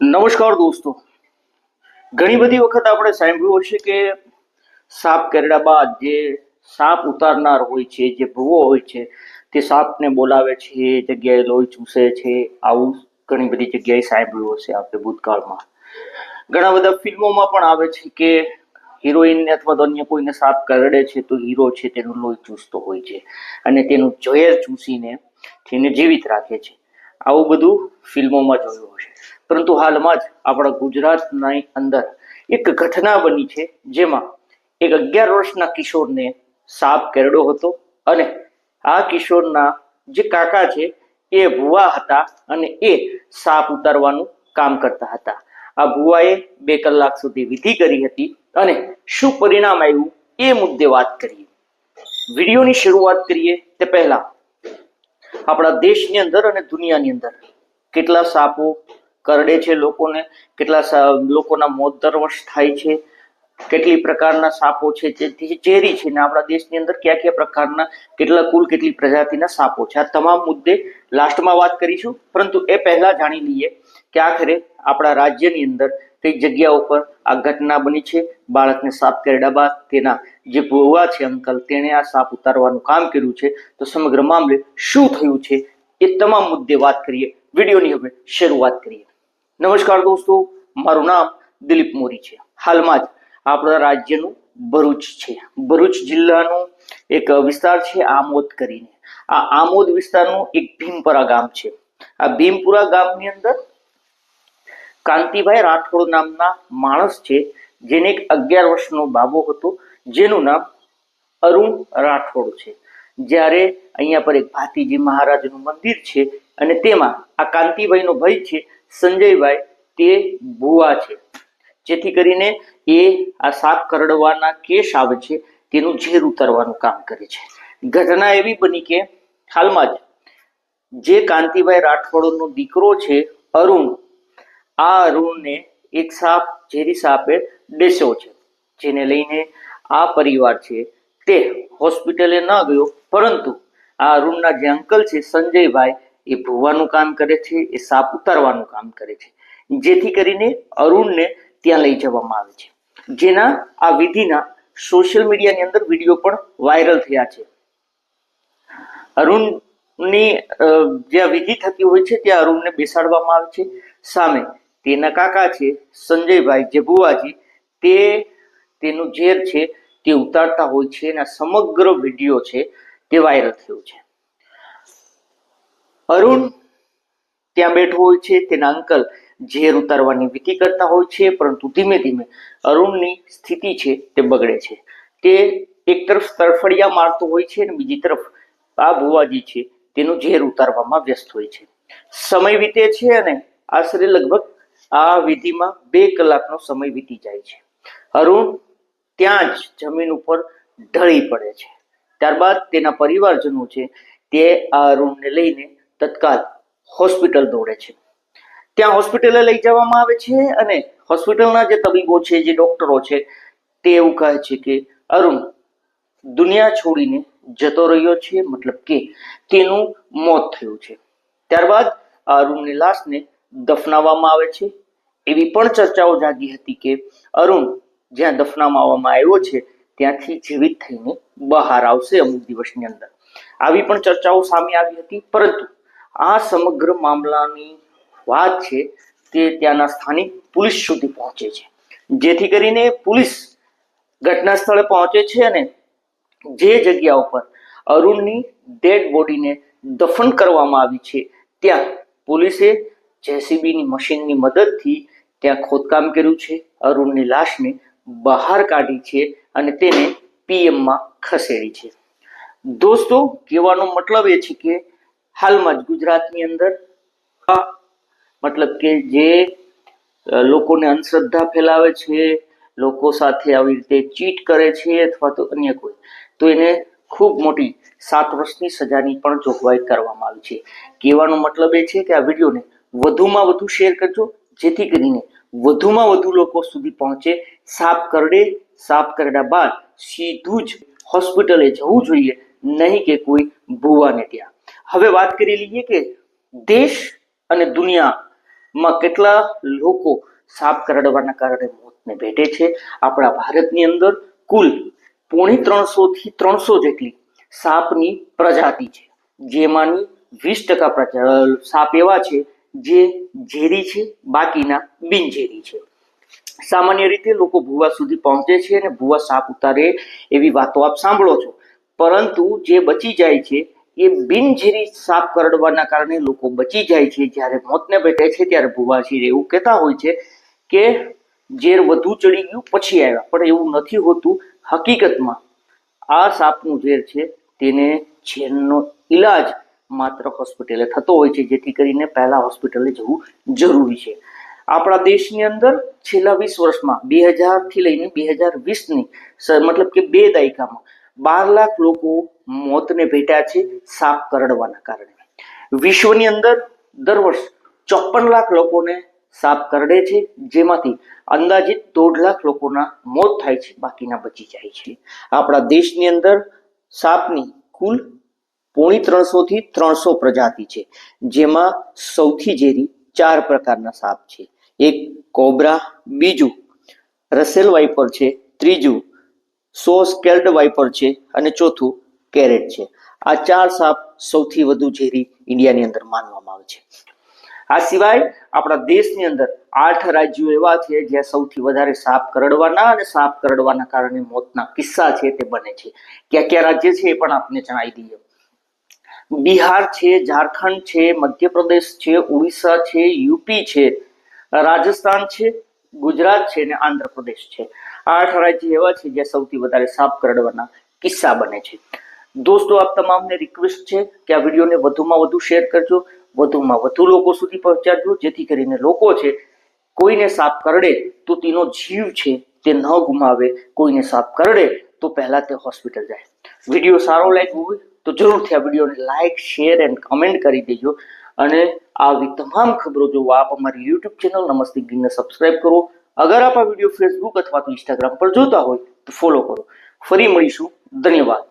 નમસ્કાર દોસ્તો. ઘણી બધી વખત આપણે સાંભળ્યું હશે કે સાપ કરડ્યા બાદ જે સાપ ઉતારનાર હોય છે, જે ભૂવો હોય છે, તે સાપને બોલાવે છે એ જગ્યાએ લોહી ચૂસે છે, આવું ઘણી બધી જગ્યાએ સાંભળ્યું હશે આપણે ભૂતકાળમાં. ઘણા બધા ફિલ્મોમાં પણ આવે છે કે હિરોઈનને અથવા તો અન્ય કોઈને સાપ કરડે છે તો હીરો છે તેનું લોહી ચૂસતો હોય છે અને તેનું ઝેર ચૂસીને તેને જીવિત રાખે છે. આવું બધું ફિલ્મોમાં જોયું હશે. પરંતુ હાલમાં જ આપણા ગુજરાતની અંદર એક ઘટના બની છે જેમાં એક અગિયાર વર્ષના કિશોરને સાપ કરડ્યો હતો અને આ કિશોરના જે કાકા છે એ ભુવા હતા અને એ સાપ ઉતારવાનું કામ કરતા હતા. આ ભુવાએ બે કલાક સુધી વિધિ કરી હતી અને શું પરિણામ આવ્યું એ મુદ્દે વાત કરીએ. વિડીયોની શરૂઆત કરીએ તે પહેલા આપણા દેશની અંદર અને દુનિયાની અંદર કેટલા સાપો કરડે છે લોકોને, કેટલા લોકોના મોત દર વર્ષ થાય છે, કેટલી પ્રકારના સાપો છે, જે ઝેરી છે ને આપણા દેશની અંદર કયા કયા પ્રકારના, કેટલા કુલ કેટલી પ્રજાતિના સાપો છે. આ તમામ મુદ્દે લાસ્ટમાં વાત કરીશું, પરંતુ એ પહેલા જાણી લઈએ કે આખરે આપણા રાજ્યની અંદર કઈ જગ્યા ઉપર આ ઘટના બની છે, બાળકને સાપ કરડ્યા બાદ તેના જે ભુવા છે અંકલ, તેણે આ સાપ ઉતારવાનું કામ કર્યું છે. તો સમગ્ર મામલે શું થયું છે, એ તમામ મુદ્દે વાત કરીએ. વિડીયોની હવે શરૂઆત કરીએ. નમસ્કાર દોસ્તો, મારું નામ દિલીપ મોરી છે. હાલમાં જ આપણા રાજ્યનું ભરૂચ છે. ભરૂચ જિલ્લાનું એક વિસ્તાર છે આમોદ કરીને. આ આમોદ વિસ્તારનું એક ભીમપુરા ગામ છે. આ ભીમપુરા ગામની અંદર કાંતિભાઈ રાઠોડ નામના માણસ છે, જેને એક અગિયાર વર્ષનો બાબો હતો, જેનું નામ અરુણ રાઠોડ છે. જ્યારે અહીંયા પર એક ભાતીજી મહારાજનું મંદિર છે અને તેમાં આ કાંતિભાઈનો ભાઈ છે સંજયભાઈ, તે ભુવા છે. જેથી કરીને એ આ સાપ કરડવાના કેસ આવે છે, તેનું ઝેર ઉતારવાનું કામ કરે છે. ઘટના એવી બની કે હાલમાં જ જે કાંતિભાઈ રાઠોડનો દીકરો છે, અરુણ, આ અરુણને એક સાપ, ઝેરી સાપે ડેસ્યો છે, જેને લઈને આ પરિવાર છે, તે હોસ્પિટલે ન ગયો, પરંતુ આ અરુણના જે અંકલ છે, સંજયભાઈ એ ભૂવાનું કામ કરે છે, એ સાપ ઉતારવાનું કામ કરે છે. જેથી કરીને અરુણને ત્યાં લઈ જવામાં આવે છે. જેના આ વિધિના સોશિયલ મીડિયાની અંદર વીડિયો પણ વાયરલ થયા છે. અરુણની જ્યાં વિધિ થતી હોય છે, ત્યાં અરુણને બેસાડવામાં આવે છે. સામે તેના કાકા છે, સંજયભાઈ જે ભુવાજી તે તેનું ઝેર છે, તે ઉતારતા હોય છે અને સમગ્ર વીડિયો છે, તે વાયરલ થયો છે. અરુણ ત્યાં બેઠો હોય છે, તેના અંકલ ઝેર ઉતારવાની વિધિ કરતા હોય છે, પરંતુ ધીમે ધીમે અરુણની સ્થિતિ છે તે બગડે છે. તે એક તરફ તરફડિયા મારતો હોય છે અને બીજી તરફ આ ભુવાજી છે, તેનું ઝેર ઉતારવામાં વ્યસ્ત હોય છે. સમય વીતે છે અને આશરે લગભગ આ વિધિમાં બે કલાકનો સમય વીતી જાય છે. અરુણ ત્યાં જ જમીન ઉપર ઢળી પડે છે. ત્યારબાદ તેના પરિવારજનો છે તે આ અરુણને લઈને તત્કાલ હોસ્પિટલ દોડે છે. ત્યાં હોસ્પિટલે લઈ જવામાં આવે છે અને હોસ્પિટલના જે તબીબો છે, જે ડોક્ટરો છે, તે એવું કહે છે કે, અરુણ, દુનિયા છોડીને જતો રહ્યો છે, મતલબ કે તેનું મોત થયું છે. ત્યારબાદ આ અરુણની લાશને દફનાવવામાં આવે છે. એવી પણ ચર્ચાઓ જાગી હતી કે, અરુણ, જ્યાં દફનાવવામાં આવ્યો છે, ત્યાંથી જીવિત થઈને બહાર આવશે અમુક દિવસની અંદર. આવી પણ ચર્ચાઓ સામે આવી હતી, પરંતુ આ સમગ્ર મામલાની વાત છે તે ત્યાંના સ્થાનિક પોલીસ સુધી પહોંચે છે. જેથી કરીને પોલીસ ઘટના સ્થળે પહોંચે છે અને જે જગ્યા ઉપર અરુણની ડેડ બોડીને દફન કરવામાં આવી છે, ત્યાં પોલીસે જેસીબીની મશીનની મદદથી ત્યાં ખોદકામ કર્યું છે, અરુણની લાશને બહાર કાઢી છે અને તેને પીએમમાં ખસેડી છે. દોસ્તો, કહેવાનો મતલબ એ છે કે હાલમાં જ ગુજરાતની અંદર મતલબ કે જે લોકોને અંધશ્રદ્ધા ફેલાવે છે, લોકો સાથે આવી રીતે ચીટ કરે છે અથવા તો અન્ય કોઈ, તો એને ખૂબ મોટી સાત વર્ષની સજાની પણ જોગવાઈ કરવામાં આવી છે. કહેવાનો મતલબ એ છે કે આ વિડીયોને વધુમાં વધુ શેર કરજો, જેથી કરીને વધુમાં વધુ લોકો સુધી પહોંચે. સાપ કરડે સાપ કરડ્યા બાદ સીધું જ હોસ્પિટલે જવું જોઈએ, નહીં કે કોઈ ભૂવાને ત્યાં. હવે વાત કરી લઈએ કે દેશ અને દુનિયામાં કેટલા લોકો સાપ કરડવાના કારણે મોતને ભેટે છે. આપણા ભારતની અંદર કુલ પોણી ત્રણસો થી ત્રણસો જેટલી સાપની પ્રજાતિ છે. જેમાંની વીસ ટકા પ્રજા સાપ એવા છે જે ઝેરી છે, બાકીના બિનઝેરી છે. સામાન્ય રીતે લોકો ભૂવા સુધી પહોંચે છે અને ભૂવા સાપ ઉતારે એવી વાતો આપ સાંભળો છો. પરંતુ જે બચી જાય છે એ બિનઝેરી સાપ કરડવાના કારણે લોકો બચી જાય છે. જ્યારે મોતને ભેટે છે ત્યારે ભૂવાશીર એવું કહેતા હોય છે કે ઝેર વધુ ચડી ગયું પછી આવ્યા. પણ એવું નથી હોતું. હકીકતમાં આ સાપનું ઝેર છે તેને ઝેરનો ઈલાજ માત્ર હોસ્પિટલે થતો હોય છે. જેથી કરીને પહેલા હોસ્પિટલે જવું જરૂરી છે. આપણા દેશની અંદર છેલ્લા વીસ વર્ષમાં બે હજારથી લઈને બે હજાર વીસની મતલબ કે બે દાયકામાં બાર લાખ લોકો મોતને ભેટ્યા છે સાપ કરડવાના કારણે. વિશ્વની અંદર દર વર્ષ ચોપન લાખ લોકોને સાપ કરડે છે, જેમાંથી અંદાજિત દોઢ લાખ લોકોના મોત થાય છે, બાકીના બચી જાય છે. આપણા દેશની અંદર સાપની કુલ પોણી ત્રણસો થી ત્રણસો પ્રજાતિ છે, જેમાં સૌથી ઝેરી ચાર પ્રકારના સાપ છે. એક કોબ્રા, બીજું રસેલ વાઇપર છે, ત્રીજું સો સ્કેલ્ડ વાઇપર છે અને ચોથું કેરેટ છે. આ ચાર સાપ સૌથી વધુ ઝેરી ઇન્ડિયાની અંદર માનવામાં આવે છે. આ સિવાય આપણા દેશની અંદર આઠ રાજ્યો એવા છે જ્યાં સૌથી વધારે સાપ કરડવાના અને સાપ કરડવાના કારણે મોતના કિસ્સા છે તે બને છે. ક્યાં ક્યાં રાજ્ય છે એ પણ આપને જણાવી દઈએ. બિહાર છે, ઝારખંડ છે, મધ્યપ્રદેશ છે, ઉડીસા છે, યુપી છે, રાજસ્થાન છે, ગુજરાત છે અને આંધ્રપ્રદેશ છે. આઠ રાજ્ય એવા છે જ્યાં સૌથી વધારે સાપ કરડવાના કિસ્સા બને છે. દોસ્તો, આપ તમામને રિક્વેસ્ટ છે કે આ વિડીયોને વધુમાં વધુ શેર કરજો, વધુમાં વધુ લોકો સુધી પહોંચાડજો, જેથી કરીને લોકો છે કોઈને સાપ કરડે તો તેનો જીવ છે તે ન ગુમાવે, કોઈને સાપ કરડે તો પહેલા તે હોસ્પિટલ જાય. વીડિયો સારો લાગ્યો હોય તો જરૂરથી આ વિડીયોને લાઈક શેર એન્ડ કમેન્ટ કરી દેજો. અને આવી તમામ ખબરો જોવા આપ અમારી યુટ્યુબ ચેનલ નમસ્તે. ગીરને સબસ્ક્રાઇબ કરો. અગર આપ આ વીડિયો ફેસબુક અથવા તો ઇન્સ્ટાગ્રામ પર જોતા હોય તો ફોલો કરો. ફરી મળીશું. ધન્યવાદ.